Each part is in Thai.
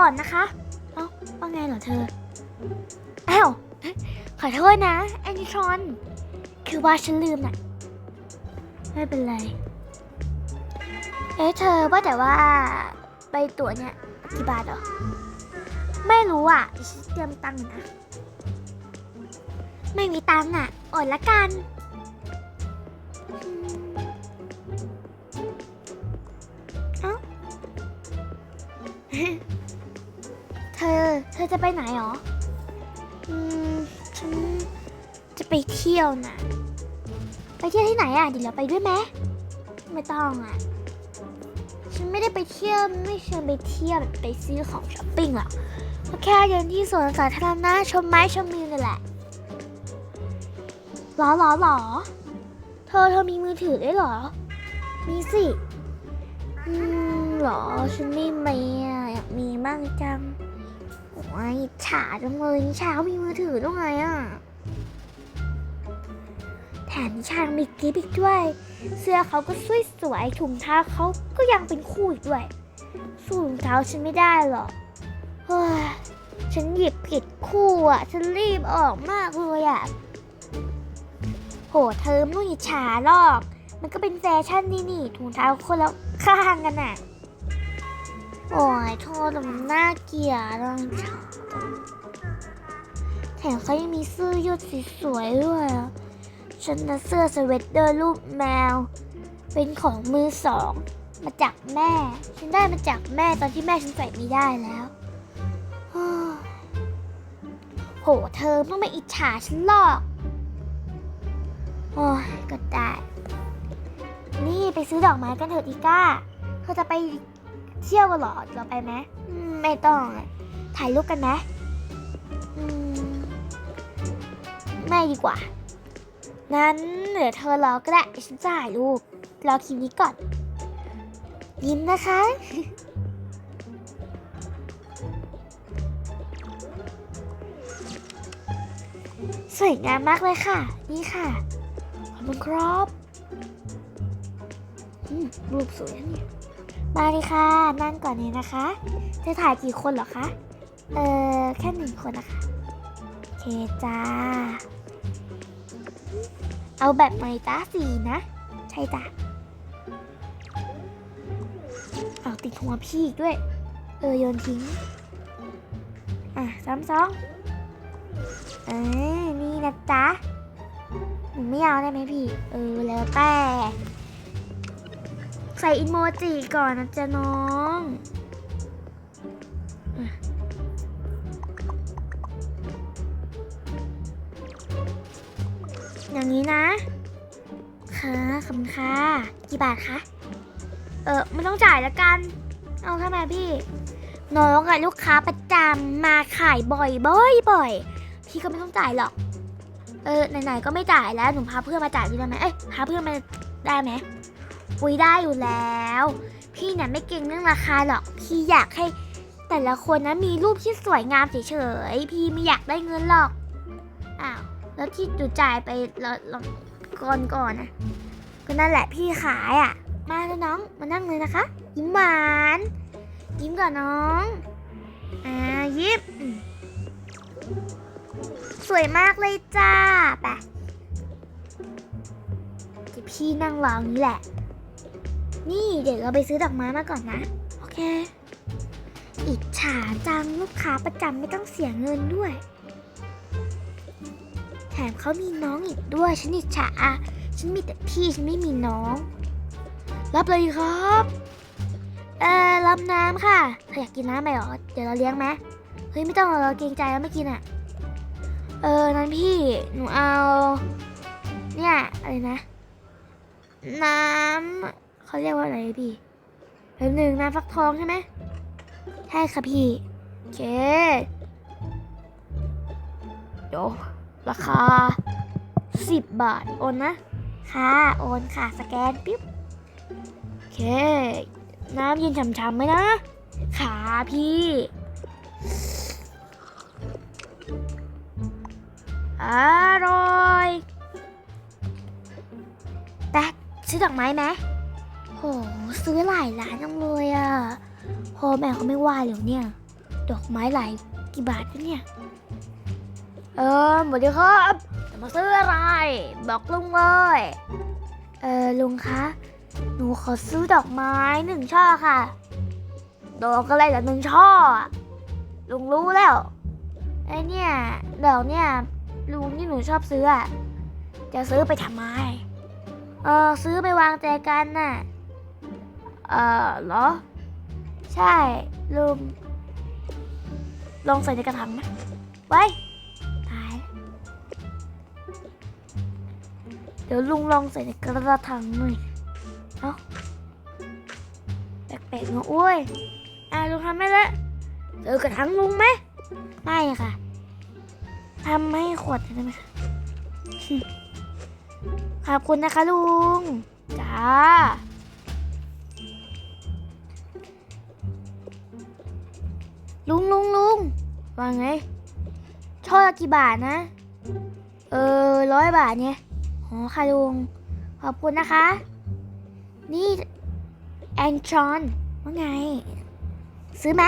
ก่อนนะคะ เอ้าว่าไงเหรอเธอ อ้าว ขอโทษนะแอนิทรอน คือว่าฉันลืมน่ะ ไม่เป็นไร เอ๊ะเธอว่าแต่ว่าใบตั๋วเนี่ยกี่บาทเหรอ ไม่รู้อะฉันเตรียมตังค์นะ ไม่มีตังค์อะอดละกัน เธอ เธอจะไปไหนหรอ อืม ฉันจะไปเที่ยวนะไปเที่ยวที่ไหนอะ เดี๋ยวเราไปด้วยไหมไม่ต้องอะ ฉันไม่ได้ไปเที่ยว ไม่เชิญไปเที่ยวแบบไปซื้อของช้อปปิ้งหรอกแค่เดินที่สวนสาธารณะชมไม้ชมวิวนี่แหละหรอหรอหรอ เธอเธอมีมือถือด้วยหรอ มีสิ อืมหรอ ฉันไม่มีอะอยากมีบ้างจัง โอ้ยฉาจังเลยนิชาเขามีมือถือด้วยไงอะ แถมนิชายังมีกิฟต์อีกด้วย เสื้อเขาก็สวยสวยๆถุงเท้าเขาก็ยังเป็นคู่อีกด้วย สู้ถุงเท้าฉันไม่ได้หรอก เฮ้ย ฉันหยิบผิดคู่อะ ฉันรีบออกมากเลยอะ โห เธอไม่ต้องอิจฉาหรอก มันก็เป็นแฟชั่นนี่นี่ถุงเท้าคนละข้างกันน่ะ โอ้ยโทษแต่มันน่าเกลียดนะแถมเขายังมีเสื้อยืดสีสวยด้วยฉันนะเสื้อสเวตเตอร์รูปแมว เป็นของมือสอง มาจากแม่ ฉันได้มาจากแม่ตอนที่แม่ฉันใส่ไม่ได้แล้วโอ้โหเธอไม่ต้องมาอิจฉาฉันหรอกโอ้ยก็ได้ นี่ไปซื้อดอกไม้กันเถอะอีก้า เธอจะไป เที่ยวหรอเราไปไหมไม่ต้องถ่ายรูปกันไหมไม่ดีกว่างั้นเดี๋ยวเธอรอก็ได้ฉันจ่ายรูปรอคลิปนี้ก่อน ยิ้มนะคะสวยงามมากเลยค่ะ นี่ค่ะ ขอบคุณครับรูปสวยนะเนี่ย มาเลยค่ะ นั่งก่อนเลยนะคะ จะถ่ายกี่คนเหรอคะ เออแค่หนึ่งคนนะคะ โอเคจ้า เอาแบบไหนจ้าสีนะ ใช่จ้ะเอาติดหัวพี่อีกด้วย เออโยนทิ้ง อะซ้ำสองเออนี่นะจ๊ะหนูไม่เอาได้ไหมพี่ เออแล้วแต่ ใส่อิโมจิก่อนนะจ๊ะน้อง อย่างนี้นะ ค่ะขอบคุณค่ะ กี่บาทคะ เออไม่ต้องจ่ายแล้วกัน เอาทำไมพี่ น้องอะลูกค้าประจำมาขายบ่อยบ่อยบ่อยพี่ก็ไม่ต้องจ่ายหรอก เออไหนๆก็ไม่จ่ายแล้วหนูพาเพื่อนมาจ่ายพี่ได้ไหมเอ้ยพาเพื่อนมาได้ไหม อุ้ยได้อยู่แล้ว พี่เนี่ยไม่เก่งเรื่องราคาหรอก พี่อยากให้แต่ละคนนะมีรูปที่สวยงามเฉยๆ พี่ไม่อยากได้เงินหรอก อ้าว แล้วที่จูจ่ายไปแล้วก่อนก่อนนะก็นั่นแหละพี่ขายอะ มาแล้วน้อง มานั่งเลยนะคะ ยิ้มหวาน ยิ้มก่อนน้อง อ่า ยิ้ม สวยมากเลยจ้าไปพี่นั่งรออย่างนี้แหละ นี่เดี๋ยวเราไปซื้อดอกไม้มาก่อนนะ โอเค อิจฉาจังลูกค้าประจำไม่ต้องเสียเงินด้วย แถมเขามีน้องอีกด้วย ฉันอิจฉาฉันมีแต่พี่ฉันไม่มีน้อง รับเลยครับ เอ่อรับน้ำค่ะเธออยากกินน้ำไหมหรอ เดี๋ยวเราเลี้ยงไหมเฮ้ยไม่ต้องเราเกรงใจแล้วไม่กินอะ เออนั้นพี่หนูเอา เนี่ยอะไรนะ น้ำ เขาเรียกว่าอะไรพี่แป๊บหนึ่งน้ำฟักทองใช่ไหมใช่ค่ะพี่โอเคเดี๋ยวราคาสิบบาท โอนนะ ค่ะ โอนค่ะ สแกนปิ๊บโอเค น้ำเย็นฉ่ำๆไหมนะ ค่ะพี่ อร่อยแป๊ะซื้อดอกไม้ไหม โห ซื้อหลายร้านจังเลยอะพ่อแม่เขาไม่ว่าเลยเนี่ย ดอกไม้หลายกี่บาทเนี่ย เออสวัสดีครับจะมาซื้ออะไร บอกลุงเลย เออลุงคะ หนูขอซื้อดอกไม้หนึ่งช่อค่ะ ดอกอะไรละหนึ่งช่อ ลุงรู้แล้ว ไอเนี่ย ดอกเนี่ย ลุงที่หนูชอบซื้ออะจะซื้อไปทำไม เออซื้อไปวางแจกันน่ะ เออเหรอ ใช่ลุงลองใส่ในกระถางไหมไว้ตายแล้วเดี๋ยวลุงลองใส่ในกระถางหน่อยเอ้าแปลกๆเนอะอุ้ยอะลุงทำได้แล้เจอกระถางลุงไหมไม่ค่ะทำให้ขวดได้ไหมคะขอบคุณนะคะลุง จ้า ลุงลุงลุงว่าไงช่อละกี่บาทนะ เออร้อยบาทเนี่ยอ๋อค่ะลุง ขอบคุณนะคะ นี่แอนชอนว่าไง ซื้อไหม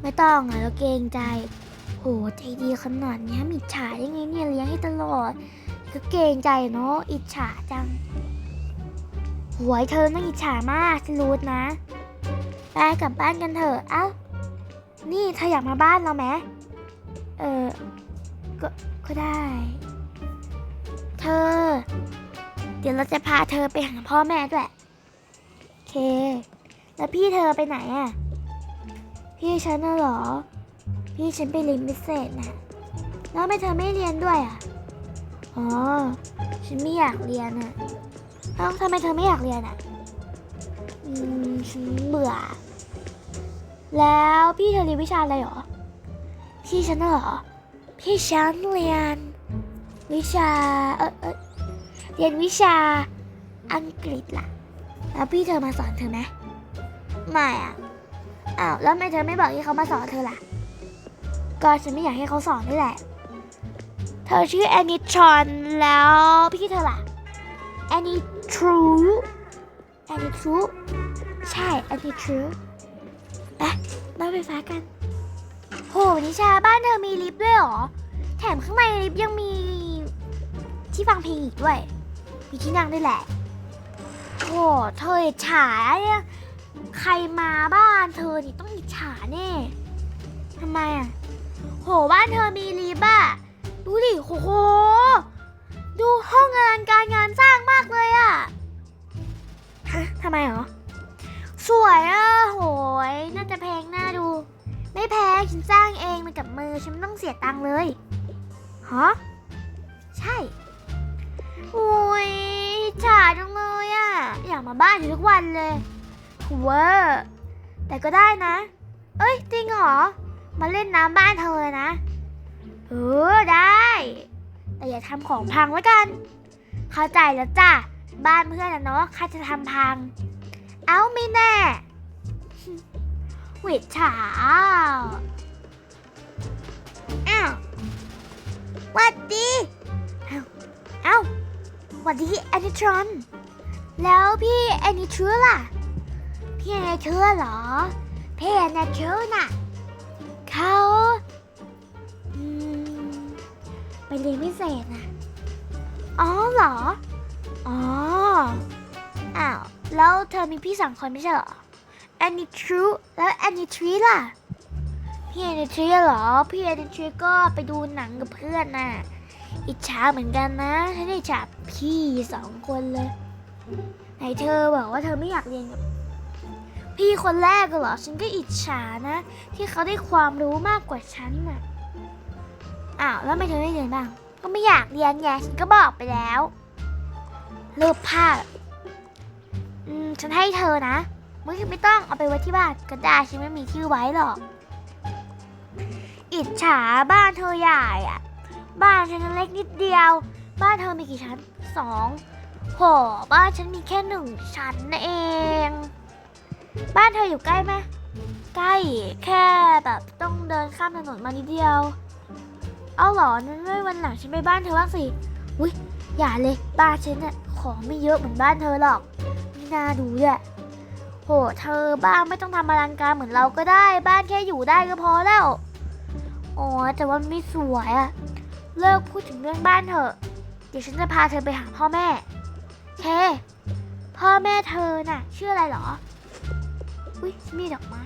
ไม่ต้องอะเราเกรงใจ โหใจดีขนาดนี้มีฉาได้ไงเนี่ยเลี้ยงให้ตลอด ก็เกรงใจเนาะอิจฉาจังหวยเธอน่าอิจฉามากฉันรู้นะ ไปกลับบ้านกันเถอะ เอ้า นี่เธออยากมาบ้านเราไหมเออก็ก็ได้ เธอ เดี๋ยวเราจะพาเธอไปหาพ่อแม่ด้วยโอเค แล้วพี่เธอไปไหนอะ พี่ฉันน่ะเหรอ พี่ฉันไปเรียนพิเศษนะแล้วทำไมเธอไม่เรียนด้วยอะ อ๋อ ฉันไม่อยากเรียนอะเอ้าทำไมเธอไม่อยากเรียนอะ อืม ฉันเบื่อ แล้วพี่เธอเรียนวิชาอะไรหรอ พี่ฉันน่ะเหรอ พี่ฉันเรียน วิชา เออเออเรียนวิชาอังกฤษล่ะ แล้วพี่เธอมาสอนเธอไหมไม่อะอ้าวแล้วทำไมเธอไม่บอกให้เขามาสอนเธอล่ะ ก็ฉันไม่อยากให้เขาสอนนี่แหละ เธอชื่อแอนนิชอนแล้วพี่เธอล่ะแอนนิทรูแอนนิทรูใช่แอนนิทรู ไปบ้านไฟฟ้ากัน โหนิชาบ้านเธอมีลิฟต์ด้วยเหรอ แถมข้างในลิฟต์ยังมี ที่ฟังเพลงอีกด้วย มีที่นั่งด้วยแหละ โหเธออิจฉาเนี่ยใครมาบ้านเธอนี่ต้องอิจฉาแน่ทำไมอะ โหบ้านเธอมีลิฟต์อะดูดิโหโห ดูห้องงานการงานสร้างมากเลยอะฮะทำไมหรอ สวยอะโหยน่าจะแพงหน่าดู ไม่แพงฉันสร้างเองมันกับมือฉันไม่ต้องเสียตังค์เลยฮะใช่โอ้ยฉาจังเลยอะอยากมาบ้านอยู่ทุกวันเลยเวอร์แต่ก็ได้นะ เอ้ยจริงเหรอมาเล่นน้ำบ้านเธอนะเออได้ แต่อย่าทำของพังไว้กัน เข้าใจแล้วจ้ะบ้านเพื่อนนะเนาะใครจะทำพัง เอ้าไม่แน่หวิดฉาอ้าวหวัดดีเอ้าเอ้าหวัดดีแอนิทรอน แล้วพี่แอนิทรูล่ะ พี่แอนิทรูเหรอ พี่แอนิทรูน่ะเขาอืมไปเรียนพิเศษนะอ๋อเหรอ อ๋อ อ้าว แล้วเธอมีพี่สองคนไม่ใช่เหรอแอนนิทรูแล้วแอนนิทรีล่ะ พี่แอนนิทรีเหรอ พี่แอนนิทรีก็ไปดูหนังกับเพื่อนน่ะ อิจฉาเหมือนกันนะฉันอิจฉาพี่สองคนเลย ไหนเธอบอกว่าเธอไม่อยากเรียนกับ พี่คนแรกเหรอ ฉันก็อิจฉานะ ที่เขาได้ความรู้มากกว่าฉันน่ะ อ้าวแล้วทำไม่เธอไม่เรียนบ้าง ก็ไม่อยากเรียนไงฉันก็บอกไปแล้วรูปภาพ อืมฉันให้เธอนะไม่ไม่ต้องเอาไปไว้ที่บ้านก็ได้ฉันไม่มีที่ไว้หรอก อิจฉาบ้านเธอใหญ่อะบ้านฉันเล็กนิดเดียว บ้านเธอมีกี่ชั้นสองโหบ้านฉันมีแค่หนึ่งชั้นนะเอง บ้านเธออยู่ใกล้ไหมใกล้แค่แบบต้องเดินข้ามถนนมานิดเดียว เอาหรอนั้นไม่วันหลังฉันไปบ้านเธอบ้างสิอุ้ยอย่าเลยบ้านฉันน่ะของไม่เยอะเหมือนบ้านเธอหรอก น่าดูด้วยโห เธอบ้านไม่ต้องทำอลังการเหมือนเราก็ได้ บ้านแค่อยู่ได้ก็พอแล้ว อ๋อ แต่ว่าไม่สวยอะเลิกพูดถึงเรื่องบ้านเถอะ เดี๋ยวฉันจะพาเธอไปหาพ่อแม่ เค พ่อแม่เธอน่ะ ชื่ออะไรเหรอ อุ้ยมีดอกไม้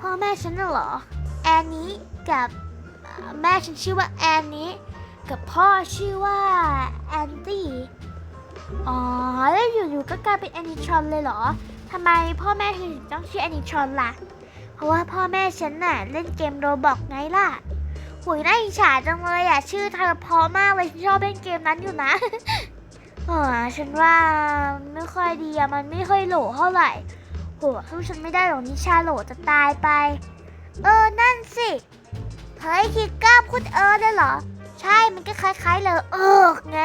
พ่อแม่ฉันน่ะเหรอ แอนนี้กับแม่ฉันชื่อว่าแอนนี้ กับพ่อชื่อว่าแอนตี้ อ๋อ แล้วอยู่ๆก็กลายเป็นแอนิทรอนเลยเหรอทำไมพ่อแม่ถึงต้องชื่อแอนิทรอนล่ะ เพราะว่าพ่อแม่ฉันน่ะเล่นเกมโรบอกไงล่ะหุยน่าอิจฉาจังเลยอะ ชื่อเธอเพอมากเลยชอบเล่นเกมนั้นอยู่นะอ๋อฉันว่าไม่ค่อยดีอะมันไม่ค่อยโหลเท่าไหร่โหสู้ฉันไม่ได้หรอกนิชาโหลจะตายไป เออ นั่นสิเฮ้ยคิดกล้าพูดเออได้เหรอ ใช่มันก็คล้ายๆเลยเออไง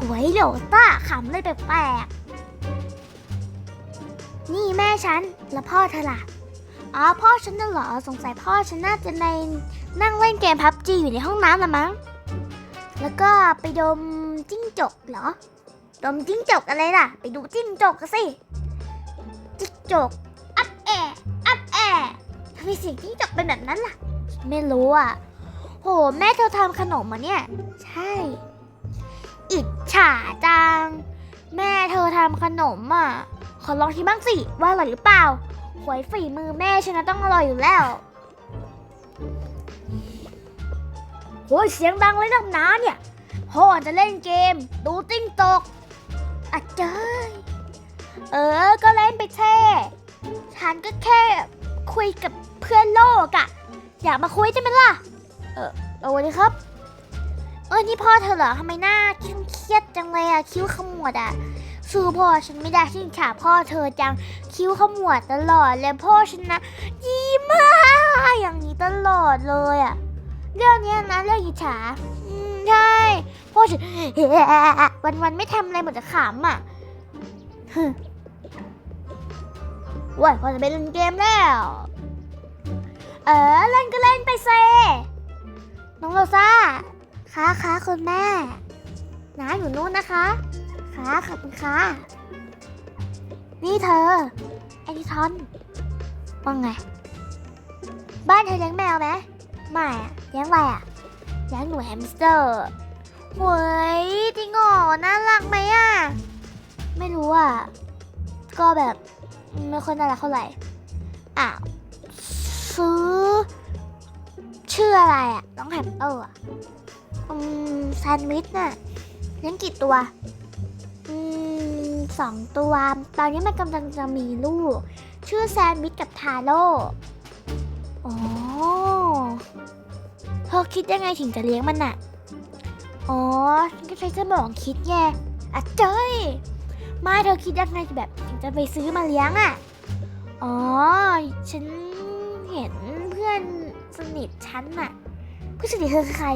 หวยโหลต้าขำเลยแปลกๆ นี่แม่ฉัน แล้วพ่อเธอล่ะ อ๋อ พ่อฉันน่ะเหรอ สงสัยพ่อฉันน่าจะในนั่งเล่นเกมพับจีอยู่ในห้องน้ำละมั้ง แล้วก็ไปดมจิ้งจกเหรอ ดมจิ้งจกอะไรล่ะ ไปดูจิ้งจกกันสิ จิ้งจก อัพแออัพแอทำไมเสียงจิ้งจกเป็นแบบนั้นล่ะ ไม่รู้อะ โห แม่เธอทำขนมมาเนี่ย ใช่ อิจฉาจัง แม่เธอทำขนมอะ ขอลองชิมบ้างสิ ว่าอร่อยหรือเปล่า หวยฝีมือแม่ฉันนะต้องอร่อยอยู่แล้วโอ้เสียงดังเลยนักหนาเนี่ยพ่อจะเล่นเกม ดูติ้งตกอะเจ้ยเออ ก็เล่นไปเท่ฉันก็แค่คุยกับเพื่อนโลกอะอยากมาคุยใช่ไหมล่ะ เออเอาวันนี้ครับ เออนี่พ่อเธอเหรอทำไมหน้าเครียดจังเลยอะคิ้วขมวดอะสู้พ่อฉันไม่ได้ฉันฉาพ่อเธอจังคิ้วขมวดตลอดเลยพ่อฉันนะยิ้มมาอย่างนี้ตลอดเลยอะเรื่องนี้นะเรื่องอิจฉาอืมใช่พ่อฉันวันวันไม่ทำอะไรหมดจะขำอะว้ยพอจะไปเล่นเกมแล้ว เออ เล่นก็เล่นไปเซ น้องโรซ่าคะคะคุณแม่น้าอยู่นู่นนะคะค่ะขอบคุณค่ะนี่เธอไอทิทอนว่าไง บ้านเธอเลี้ยงแมวไหมไม่อะเลี้ยงอะไรอะเลี้ยงหนูแฮมสเตอร์เฮ้ยจริงเหรอน่ารักไหมอะไม่รู้อะก็แบบไม่ค่อยน่ารักเท่าไหร่อ้าวซื้อชื่ออะไรอะ น้องแฮมสเตอร์อะอืมแซนด์วิชน่ะเลี้ยงกี่ตัว อืมสองตัว ตอนนี้มันกำลังจะมีลูก ชื่อแซนด์วิชกับทาโร่อ๋อเธอคิดยังไงถึงจะเลี้ยงมันน่ะ อ๋อฉันก็ใช้สมองคิดไงอะเจ้ยไม่เธอคิดยังไงแบบถึงจะไปซื้อมาเลี้ยงอะ อ๋อ ฉันเห็นเพื่อนสนิทฉันน่ะ เพื่อนสนิทเธอคือใคร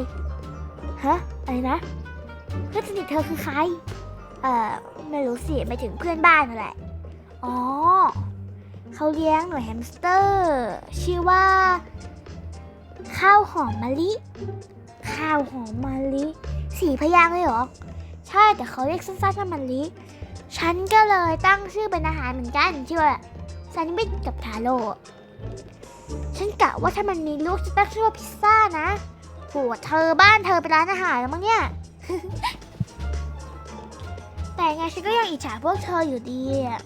ฮะอะไรนะ เพื่อนสนิทเธอคือใคร เอ่อไม่รู้สิไม่ถึงเพื่อนบ้านนั่นแหละอ๋อเขาเลี้ยงหนูแฮมสเตอร์ ชื่อว่า ข้าวหอมมะลิ ข้าวหอมมะลิสีพยางเลยเหรอ ใช่แต่เขาเรียกสั้นๆว่ามะลิฉันก็เลยตั้งชื่อเป็นอาหารเหมือนกันชื่อว่าแซนด์วิชกับทาโร่ฉันกะว่าถ้ามันมีลูกจะตั้งชื่อว่าพิซซ่านะ โหเธอบ้านเธอเป็นร้านอาหารแล้วมั้งเนี่ย แต่ไงฉันก็ยังอิจฉาพวกเธออยู่ดีอะ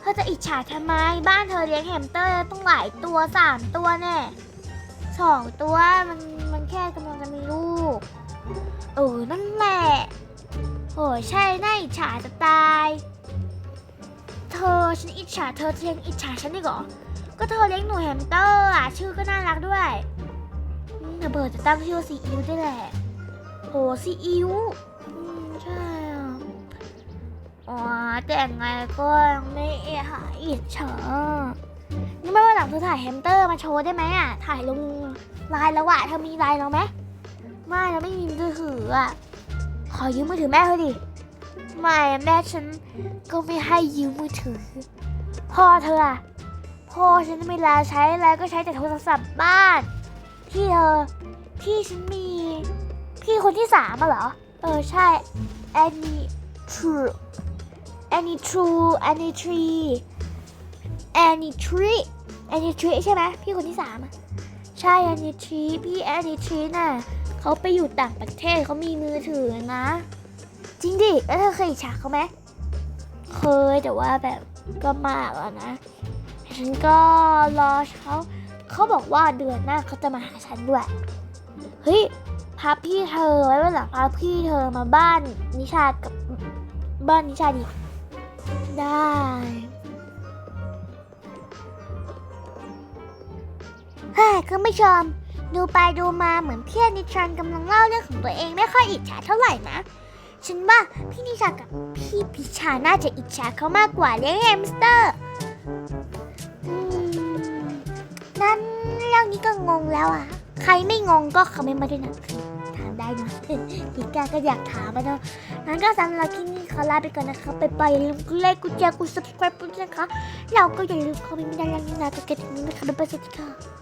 เธอจะอิจฉาทำไม บ้านเธอเลี้ยงแฮมสเตอร์ต้องหลายตัวสามตัวแน่สองตัวมันมันแค่กำลังจะมีลูกเออนั่นแหละโอ้ยใช่น่าอิจฉาจะตาย เธอฉันอิจฉาเธอเธอยังอิจฉาฉันอีกเหรอก็เธอเลี้ยงหนูแฮมสเตอร์อะชื่อก็น่ารักด้วยอืม เดี๋ยวเบิร์ดจะตั้งชื่อว่าซีอิ๊วด้แหละโหซีอิ๊วอืมใช่อ๋อแต่ไงก็ยังไม่หายอิจฉานี่ไม่ว่าหลังเธอถ่ายแฮมสเตอร์มาโชว์ได้ไหมอะ ถ่ายลงไลน์แล้วอะเธอมีไลน์เราไหมไม่เราไม่มีมือถืออะ ขอยืมมือถือแม่เธอดิ ไม่แม่ฉันก็ไม่ให้ยืมมือถือ พ่อเธออะพ่อฉันไม่ลาใช้อะไรก็ใช้แต่โทรศัพท์บ้าน พี่เธอพี่ฉันมี พี่คนที่สามอะเหรอ เออใช่ Annie True Annie True Annie Tree Annie Tree Annie Tree ใช่ไหมพี่คนที่สามอะใช่ Annie Tree พี่ Annie Tree น่ะเขาไปอยู่ต่างประเทศเขามีมือถือนะ จริงดิแล้วเธอเคยอิจฉาเขาไหมเคยแต่ว่าแบบก็มากแล้วนะ ฉันก็รอเขา เขาบอกว่าเดือนหน้าเขาจะมาหาฉันด้วย เฮ้ย พาพี่เธอไว้วันหลังพาพี่เธอมาบ้านนิชากับบ้านนิชาดิ ได้ เฮ้ยคุณผู้ชม ดูไปดูมาเหมือนพี่นิชันกำลังเล่าเรื่องของตัวเองไม่ค่อยอิจฉาเท่าไหร่นะ ฉันว่าพี่นิชากับพี่พิชาน่าจะอิจฉาเขามากกว่าเลี้ยงแฮมสเตอร์ เรื่องนี้ก็งงแล้วอะ ใครไม่งงก็คอมเมนต์มาด้วยนะ ถามได้นะพิกาก็อยากถามมาเนาะงั้นก็สำหรับที่นี่ขอลาไปก่อนนะคะไปไปอย่าลืมกดไลค์กดแชร์กด subscribe ด้วยนะคะ เราก็อย่าลืมคอมเมนต์มาด้านล่างนี้นะกดกระดิ่งนะคะบ๊ายบายสวัสดีค่ะ